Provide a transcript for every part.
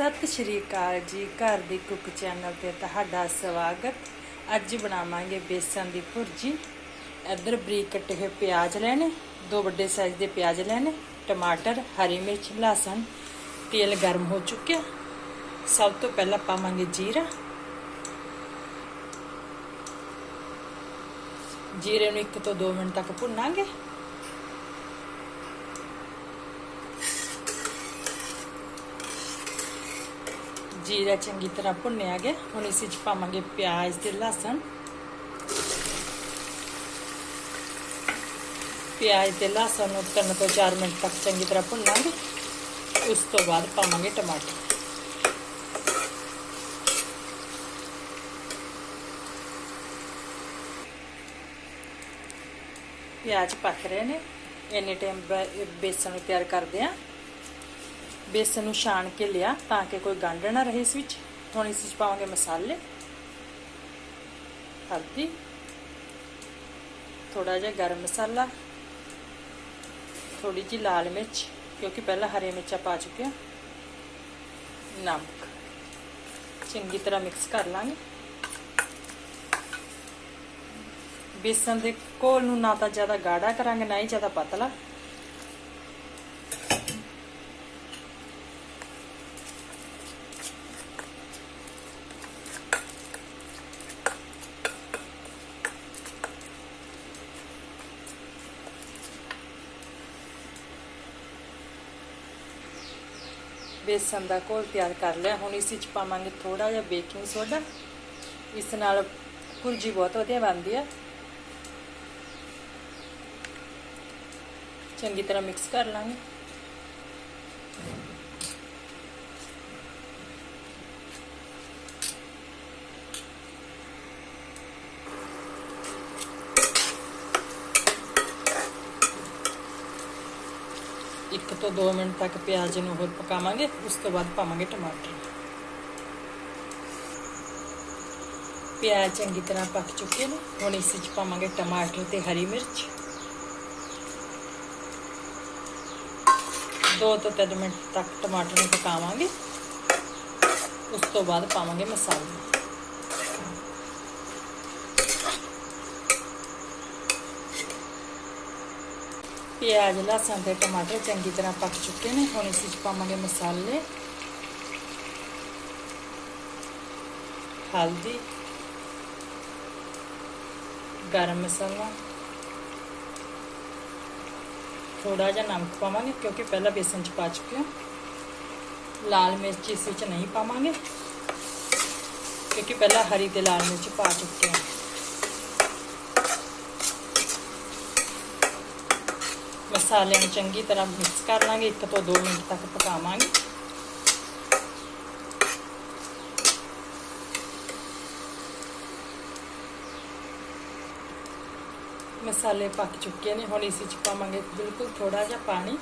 ਸਤਿ ਸ਼੍ਰੀ ਅਕਾਲ ਜੀ, ਘਰ ਦੀ ਕੁੱਕ ਚੈਨਲ ਤੇ ਤੁਹਾਡਾ ਸਵਾਗਤ। ਅੱਜ ਬਣਾਵਾਂਗੇ ਬੇਸਨ ਦੀ ਭੁਰਜੀ। ਇੱਧਰ ਬਰੀਕ ਕੱਟੇ ਹੋਏ ਪਿਆਜ਼ ਲੈਣੇ, ਦੋ ਵੱਡੇ ਸਾਈਜ਼ ਦੇ ਪਿਆਜ਼ ਲੈਣੇ, ਟਮਾਟਰ, ਹਰੀ ਮਿਰਚ, ਲਸਣ, ਤੇਲ ਗਰਮ ਹੋ ਚੁੱਕਿਆ। ਸਭ ਤੋਂ ਪਹਿਲਾਂ ਪਾਵਾਂਗੇ ਜੀਰਾ। ਜੀਰੇ ਨੂੰ 1 ਤੋਂ 2 ਮਿੰਟ ਤੱਕ ਭੁੰਨਾਂਗੇ। ਜੀਰਾ ਚੰਗੀ ਤਰ੍ਹਾਂ ਭੁੰਨਿਆ ਗਿਆ। ਹੁਣ ਇਸ ਵਿੱਚ ਪਾਵਾਂਗੇ ਪਿਆਜ਼ ਤੇ ਲਸਣ। ਪਿਆਜ਼ ਤੇ ਲਸਣ ਨੂੰ 3 ਤੋਂ 4 ਮਿੰਟ ਤੱਕ ਚੰਗੀ ਤਰ੍ਹਾਂ ਭੁੰਨਾਂਗੇ। ਉਸ ਤੋਂ ਬਾਅਦ ਪਾਵਾਂਗੇ ਟਮਾਟਰ। ਪਿਆਜ਼ ਪੱਕ ਰਹੇ ਨੇ। ਇੰਨੇ ਟਾਈਮ ਬੇਸਣ ਨੂੰ ਤਿਆਰ ਕਰਦੇ ਆਂ। ਬੇਸਨ ਨੂੰ ਛਾਣ ਕੇ ਲਿਆ ਤਾਂ ਕਿ ਕੋਈ ਗੰਢ ਨਾ ਰਹੇ ਇਸ ਵਿੱਚ। ਹੁਣ ਇਸ ਵਿੱਚ ਪਾਵਾਂਗੇ ਮਸਾਲੇ। ਹਲਦੀ। ਥੋੜਾ ਜਿਹਾ ਗਰਮ ਮਸਾਲਾ। ਥੋੜੀ ਜਿਹੀ ਲਾਲ ਮਿਰਚ, ਕਿਉਂਕਿ ਪਹਿਲਾਂ ਹਰੇ ਮਿਰਚਾਂ ਪਾ ਚੁੱਕੇ ਹਾਂ। ਨਮਕ। ਚੰਗੀ ਤਰ੍ਹਾਂ ਮਿਕਸ ਕਰ ਲਾਂਗੇ। ਬੇਸਨ ਦੇ ਕੋਲ ਨੂੰ ਨਾ ਤਾਂ ਜ਼ਿਆਦਾ ਗਾੜਾ ਕਰਾਂਗੇ, ਨਾ ਹੀ ਜ਼ਿਆਦਾ ਪਤਲਾ। ਬੇਸਨ ਦਾ ਘੋਲ ਤਿਆਰ ਕਰ ਲਿਆ। ਹੁਣ ਇਸ ਵਿੱਚ ਪਾਵਾਂਗੇ ਥੋੜਾ ਜਿਹਾ ਬੇਕਿੰਗ ਸੋਡਾ ਇਸ ਨਾਲ ਭੁਰਜੀ ਬਹੁਤ ਵਧੀਆ ਬਣਦੀ ਆ। ਚੰਗੀ ਤਰ੍ਹਾਂ ਮਿਕਸ ਕਰ ਲਾਂਗੇ। ਇੱਕ ਤੋਂ 2 ਮਿੰਟ ਤੱਕ ਪਿਆਜ਼ ਨੂੰ ਹੋਰ ਪਕਾਵਾਂਗੇ, ਉਸ ਤੋਂ ਬਾਅਦ ਪਾਵਾਂਗੇ ਟਮਾਟਰ। ਪਿਆਜ਼ ਚੰਗੀ ਤਰ੍ਹਾਂ ਪੱਕ ਚੁੱਕੇ ਨੇ, ਹੁਣ ਇਸ ਵਿੱਚ ਪਾਵਾਂਗੇ ਟਮਾਟਰ ਤੇ ਹਰੀ ਮਿਰਚ। 2 ਤੋਂ 3 ਮਿੰਟ ਤੱਕ ਟਮਾਟਰ ਨੂੰ ਪਕਾਵਾਂਗੇ, ਉਸ ਤੋਂ ਬਾਅਦ ਪਾਵਾਂਗੇ ਮਸਾਲੇ। ਪਿਆਜ਼ ਲਸਣ ਤੇ ਟਮਾਟਰ ਚੰਗੀ ਤਰ੍ਹਾਂ ਪੱਕ ਚੁੱਕੇ ਨੇ ਹੁਣ ਇਸ ਵਿੱਚ ਪਾਵਾਂਗੇ ਮਸਾਲੇ ਹਲਦੀ ਗਰਮ ਮਸਾਲਾ ਥੋੜਾ ਜਿਹਾ ਨਮਕ ਪਾਵਾਂਗੇ ਕਿਉਂਕਿ ਪਹਿਲਾਂ ਬੇਸਨ ਚ ਪਾ ਚੁੱਕੇ ਹਾਂ ਲਾਲ ਮਿਰਚ ਇਸ ਵਿੱਚ ਨਹੀਂ ਪਾਵਾਂਗੇ ਕਿਉਂਕਿ ਪਹਿਲਾਂ ਹਰੀ ਤੇ ਲਾਲ ਮਿਰਚ ਪਾ ਚੁੱਕੇ ਹਾਂ ਮਸਾਲਿਆਂ ਨੂੰ ਚੰਗੀ ਤਰ੍ਹਾਂ ਮਿਕਸ ਕਰ ਲਾਂਗੇ 1 ਤੋਂ 2 ਮਿੰਟ ਤੱਕ ਪਕਾਵਾਂਗੇ। ਮਸਾਲੇ ਪੱਕ ਚੁੱਕੇ ਨੇ, ਹੁਣ ਇਸ ਵਿੱਚ ਪਾਵਾਂਗੇ ਬਿਲਕੁਲ ਥੋੜਾ ਜਿਹਾ ਪਾਣੀ।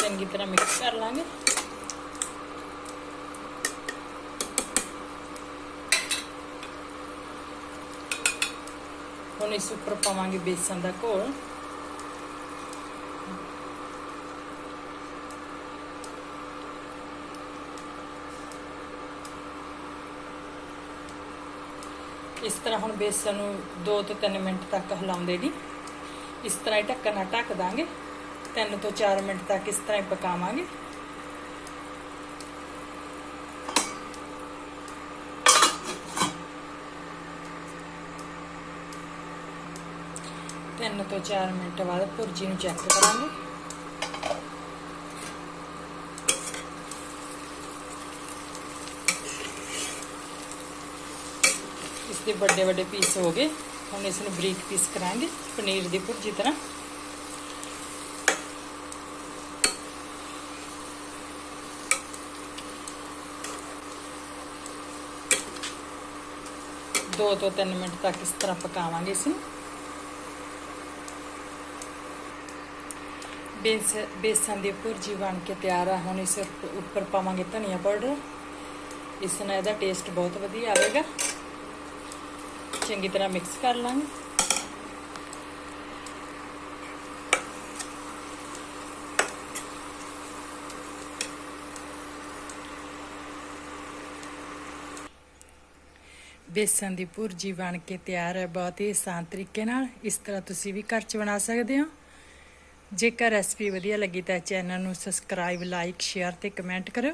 ਚੰਗੀ ਤਰ੍ਹਾਂ ਮਿਕਸ ਕਰ ਲਾਂਗੇ। ਹੁਣ ਇਸ ਉੱਪਰ ਪਾਵਾਂਗੇ ਬੇਸਨ ਦਾ ਘੋਲ ਇਸ ਤਰ੍ਹਾਂ ਹੁਣ ਬੇਸਨ ਨੂੰ 2 ਤੋਂ 3 ਮਿੰਟ ਤੱਕ ਹਿਲਾਉਂਦੇ ਨਹੀਂ ਇਸ ਤਰ੍ਹਾਂ ਹੀ ਢੱਕਣ ਨਾਲ ਢੱਕ ਦਾਂਗੇ। 3 ਤੋਂ 4 ਮਿੰਟ ਤੱਕ ਇਸ ਤਰ੍ਹਾਂ ਹੀ ਪਕਾਵਾਂਗੇ। ਤਿੰਨ ਤੋਂ 4 ਮਿੰਟ ਬਾਅਦ ਭੁਰਜੀ ਨੂੰ ਚੈੱਕ ਕਰਾਂਗੇ। ਇਸ ਦੇ ਵੱਡੇ ਵੱਡੇ ਪੀਸ ਹੋ ਗਏ। ਹੁਣ ਇਸ ਨੂੰ ਬਰੀਕ ਪੀਸ ਕਰਾਂਗੇ, ਪਨੀਰ ਦੀ ਭੁਰਜੀ ਤਰ੍ਹਾਂ। ਦੋ ਤੋਂ 3 ਮਿੰਟ ਤੱਕ ਇਸ ਤਰ੍ਹਾਂ ਪਕਾਵਾਂਗੇ ਇਸ ਨੂੰ ਬੇਸ ਬੇਸਨ ਦੀ ਭੁਰਜੀ ਬਣ ਕੇ ਤਿਆਰ ਆ। ਹੁਣ ਇਸ ਉੱਪਰ ਪਾਵਾਂਗੇ ਧਨੀਆ ਪਾਊਡਰ। ਇਸ ਨਾਲ ਇਹਦਾ ਟੇਸਟ ਬਹੁਤ ਵਧੀਆ ਆਵੇਗਾ। ਚੰਗੀ ਤਰ੍ਹਾਂ ਮਿਕਸ ਕਰ ਲਾਂਗੇ। ਬੇਸਨ ਦੀ ਭੁਰਜੀ ਬਣ ਕੇ ਤਿਆਰ ਹੈ ਬਹੁਤ ਹੀ ਆਸਾਨ ਤਰੀਕੇ ਨਾਲ। ਇਸ ਤਰ੍ਹਾਂ ਤੁਸੀਂ ਵੀ ਘਰ 'ਚ ਬਣਾ ਸਕਦੇ ਹੋ। ਜੇਕਰ ਰੈਸਪੀ ਵਧੀਆ ਲੱਗੀ ਤਾਂ ਚੈਨਲ ਨੂੰ ਸਬਸਕ੍ਰਾਈਬ ਲਾਈਕ ਸ਼ੇਅਰ ਤੇ ਕਮੈਂਟ ਕਰਿਓ।